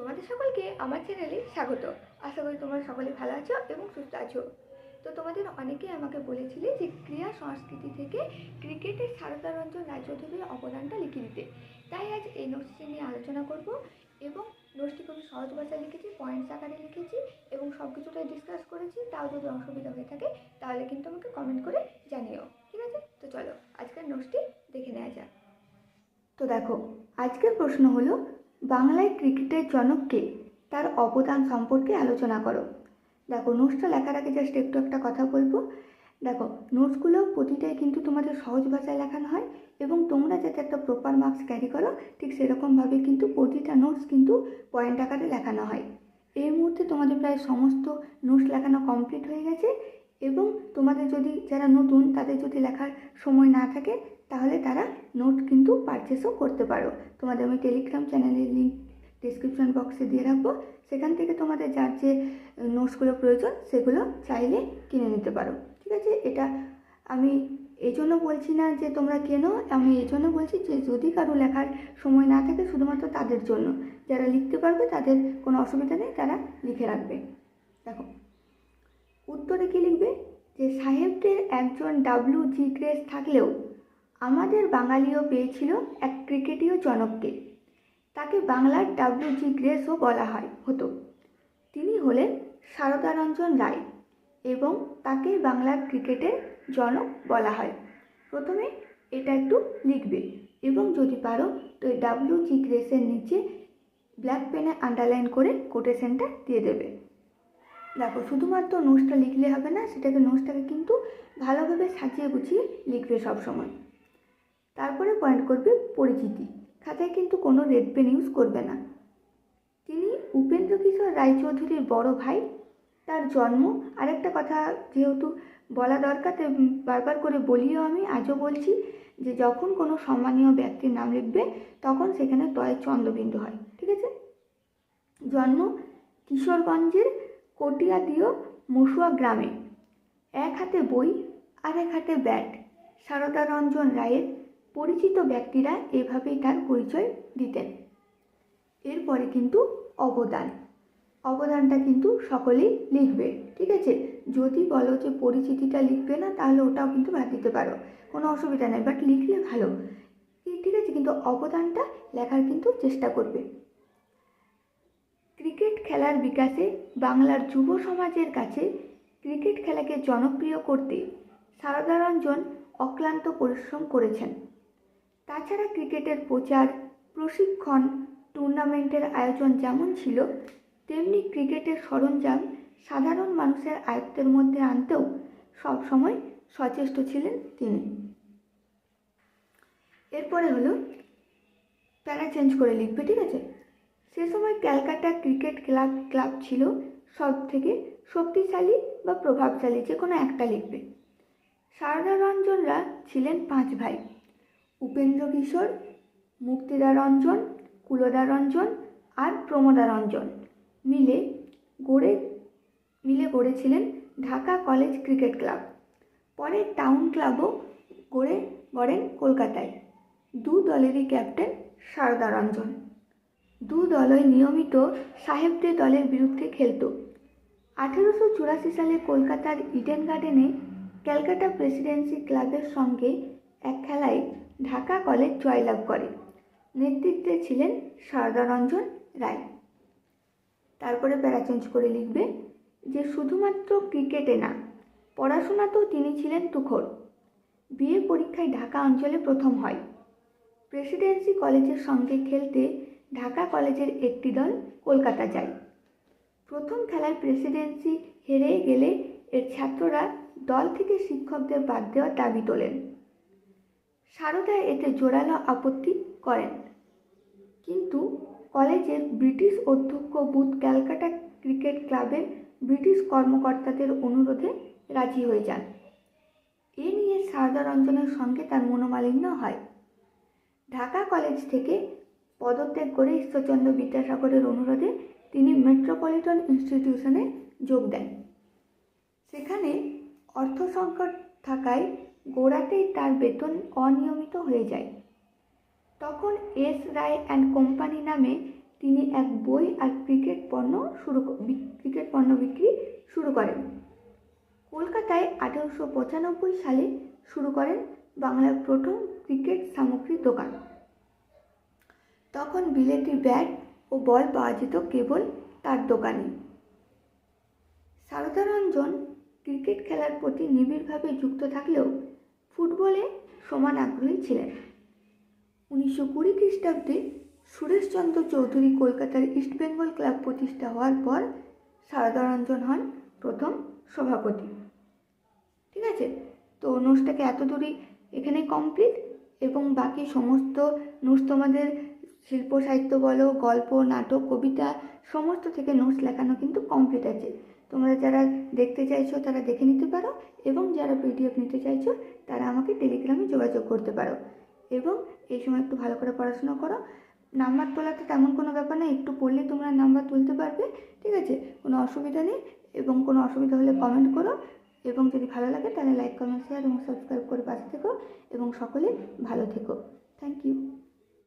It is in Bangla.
তোমাদের সকলকে আমার চ্যানেলে স্বাগত। আশা করি তোমরা সকলে ভালো আছো এবং সুস্থ আছো। তো তোমাদের অনেকে আমাকে বলেছিলে যে ক্রীড়া সংস্কৃতি থেকে ক্রিকেটের সারদা রঞ্জন রায়চৌধুরীর অবদানটা লিখে দিতে। তাই আজ এই নোটসটি নিয়ে আলোচনা করব এবং নোটসটি খুবই সহজ ভাষায় লিখেছি পয়েন্টস আকারে লিখেছি এবং সব কিছুটাই ডিসকাস করেছি। তাও যদি অসুবিধা হয়ে থাকে, তাহলে কিন্তু আমাকে কমেন্ট করে জানিও। ঠিক আছে? তো চলো, আজকের নোটসটি দেখে নেওয়া যাক। তো দেখো, আজকের প্রশ্ন হলো বাংলায় ক্রিকেটের জনক কে? তার অবদান সম্পর্কে আলোচনা করো। দেখো নোটসটা লেখার আগে জাস্ট একটু একটা কথা বলব। দেখো নোটসগুলো প্রতিটাই কিন্তু তোমাদের সহজ ভাষায় লেখানো হয় এবং তোমরা যাতে একটা প্রপার মার্কস ক্যারি করো, ঠিক সেরকমভাবে কিন্তু প্রতিটা নোটস কিন্তু পয়েন্ট আকারে লেখানো হয়। এই মুহূর্তে তোমাদের প্রায় সমস্ত নোটস লেখানো কমপ্লিট হয়ে গেছে এবং তোমাদের যদি যারা নতুন, তাদের যদি লেখার সময় না থাকে তাহলে তারা নোট কিন্তু পারচেসও করতে পারো। তোমাদের আমি টেলিগ্রাম চ্যানেলের লিঙ্ক ডিসক্রিপশন বক্সে দিয়ে রাখব। সেখান থেকে তোমাদের যার যে নোটসগুলো প্রয়োজন সেগুলো চাইলে কিনে নিতে পারো। ঠিক আছে? এটা আমি এই জন্য বলছি না যে তোমরা কেনো, আমি এই জন্য বলছি যে যদি কারও লেখার সময় না থাকে শুধুমাত্র তাদের জন্য। যারা লিখতে পারবে তাদের কোনো অসুবিধা নেই, তারা লিখে রাখবে। দেখো, উত্তরে কী লিখবে? যে সাহেবদের একজন ডাব্লিউ জি গ্রেস থাকলেও আমাদের বাঙালিও পেয়েছিল এক ক্রিকেটীয় জনককে। তাকে বাংলার ডাব্লিউ জি গ্রেসও বলা হয়, হতো। তিনি হলেন সারদারঞ্জন রায় এবং তাকে বাংলার ক্রিকেটের জনক বলা হয়। প্রথমে এটা একটু লিখবে এবং যদি পারো তো এই ডাব্লিউ জি গ্রেসের নিচে ব্ল্যাক পেনে আন্ডারলাইন করে কোটেশনটা দিয়ে দেবে। দেখো, শুধুমাত্র নোটসটা লিখলে হবে না, সেটাকে নোটসটাকে কিন্তু ভালোভাবে সাজিয়ে গুছিয়ে লিখবে সবসময়। তারপরে পয়েন্ট করবে পরিচিতি। খাতায় কিন্তু কোনো রেড পেন ইউজ করবে না। তিনি উপেন্দ্র কিশোর রায়চৌধুরীর বড় ভাই। তার জন্ম, আরেকটা কথা যেহেতু বলা দরকার বারবার করে বলিও আমি, আজও বলছি যে যখন কোনো সম্মানীয় ব্যক্তির নাম লিখবে, তখন সেখানে তয়ের চন্দ্রবিন্দু হয়। ঠিক আছে? জন্ম কিশোরগঞ্জের কটিয়াদিও মসুয়া গ্রামে। এক হাতে বই আর এক হাতে ব্যাট সারদা রঞ্জন রায়ের পরিচিত ব্যক্তিরা এভাবেই তার পরিচয় দিতেন। এরপরে কিন্তু অবদান। অবদানটা কিন্তু সকলেই লিখবে, ঠিক আছে? যদি বলো যে পরিচিতিটা লিখবে না, তাহলে ওটাও কিন্তু বাদ দিতে পারো, কোনো অসুবিধা নেই বাট লিখলে ভালো। ঠিক আছে, কিন্তু অবদানটা লেখার কিন্তু চেষ্টা করবে। ক্রিকেট খেলার বিকাশে বাংলার যুব সমাজের কাছে ক্রিকেট খেলাকে জনপ্রিয় করতে সারদা রঞ্জন অক্লান্ত পরিশ্রম করেছেন। তাছাড়া ক্রিকেটের প্রচার, প্রশিক্ষণ, টুর্নামেন্টের আয়োজন যেমন ছিল, তেমনি ক্রিকেটের সরঞ্জাম সাধারণ মানুষের আয়ত্তের মধ্যে আনতেও সবসময় সচেষ্ট ছিলেন তিনি। এরপরে হলো, প্যারা চেঞ্জ করে লিখবে, ঠিক আছে? সে সময় ক্যালকাটা ক্রিকেট ক্লাব ক্লাব ছিল সব থেকে শক্তিশালী বা প্রভাবশালী যে কোনো একটা লিখবে। সারদা রঞ্জনরা ছিলেন পাঁচ ভাই। উপেন্দ্র কিশোর মুক্তিদা রঞ্জন কুলদা রঞ্জন আর প্রমোদা রঞ্জন মিলে গড়ে, মিলে গড়েছিলেন ঢাকা কলেজ ক্রিকেট ক্লাব। পরে টাউন ক্লাবও গড়ে গড়েন কলকাতায়। দু দলেরই ক্যাপ্টেন সারদা রঞ্জন দু দলই নিয়মিত সাহেবদের দলের বিরুদ্ধে খেলত। আঠেরোশো চুরাশি সালে কলকাতার ইডেন গার্ডেনে ক্যালকাটা প্রেসিডেন্সি ক্লাবের সঙ্গে এক খেলায় ঢাকা কলেজ জয়লাভ করে। নেতৃত্বে ছিলেন সারদারঞ্জন রায়। তারপরে প্যারা চেঞ্জ করে লিখবে যে শুধুমাত্র ক্রিকেটে না পড়াশোনাতেও তিনি ছিলেন তুখর বিএ পরীক্ষায় ঢাকা অঞ্চলে প্রথম হয়। প্রেসিডেন্সি কলেজের সঙ্গে খেলতে ঢাকা কলেজের একটি দল কলকাতা যায়। প্রথম খেলায় প্রেসিডেন্সি হেরে গেলে এর ছাত্ররা দল থেকে শিক্ষকদের বাদ দেওয়ার দাবি তোলেন। সারদা এতে জোরালো আপত্তি করেন। কিন্তু কলেজের ব্রিটিশ অধ্যক্ষ বুথ ক্যালকাটা ক্রিকেট ক্লাবের ব্রিটিশ কর্মকর্তাদের অনুরোধে রাজি হয়ে যান। এ নিয়ে সারদা রঞ্জনের সঙ্গে তার মনোমালিন্য হয়। ঢাকা কলেজ থেকে পদত্যাগ করে ঈশ্বরচন্দ্র বিদ্যাসাগরের অনুরোধে তিনি মেট্রোপলিটন ইনস্টিটিউশনে যোগ দেন। সেখানে অর্থ সংকট থাকায় গোড়াতেই তার বেতন অনিয়মিত হয়ে যায়। তখন এস রায় অ্যান্ড কোম্পানি নামে তিনি এক বই আর ক্রিকেট পণ্য শুরু ক্রিকেট পণ্য বিক্রি শুরু করেন। কলকাতায় আঠেরোশো পঁচানব্বই সালে শুরু করেন বাংলার প্রথম ক্রিকেট সামগ্রীর দোকান। তখন বিলেতি ব্যাট ও বল পাওয়া যেত কেবল তার দোকানে। সারদা রঞ্জন ক্রিকেট খেলার প্রতি নিবিড়ভাবে যুক্ত থাকলেও ফুটবলে সমান আগ্রহী ছিলেন। উনিশশো কুড়ি খ্রিস্টাব্দে সুরেশচন্দ্র চৌধুরী কলকাতার ইস্টবেঙ্গল ক্লাব প্রতিষ্ঠা হওয়ার পর সারদা রঞ্জন হন প্রথম সভাপতি। ঠিক আছে? তো নোটসটাকে এত দূরই এখানে কমপ্লিট এবং বাকি সমস্ত নোটস তোমাদের শিল্প, সাহিত্য বলো, গল্প, নাটক, কবিতা, সমস্ত থেকে নোটস লেখানো কিন্তু কমপ্লিট আছে। তোমরা যারা দেখতে চাইছো তারা দেখে নিতে পারো এবং যারা পিডিএফ নিতে চাইছো তারা আমাকে টেলিগ্রামে যোগাযোগ করতে পারো। এবং এই সময় একটু ভালো করে পড়াশোনা করো। নাম্বার তোলাতে তেমন কোনো ব্যাপার না, একটু পড়লে তোমরা নাম্বার তুলতে পারবে, ঠিক আছে? কোনো অসুবিধা নেই এবং কোনো অসুবিধা হলে কমেন্ট করো এবং যদি ভালো লাগে তাহলে লাইক কমেন্ট শেয়ার এবং সাবস্ক্রাইব করে পাশে থেকো এবং সকলে ভালো থেকো। Thank you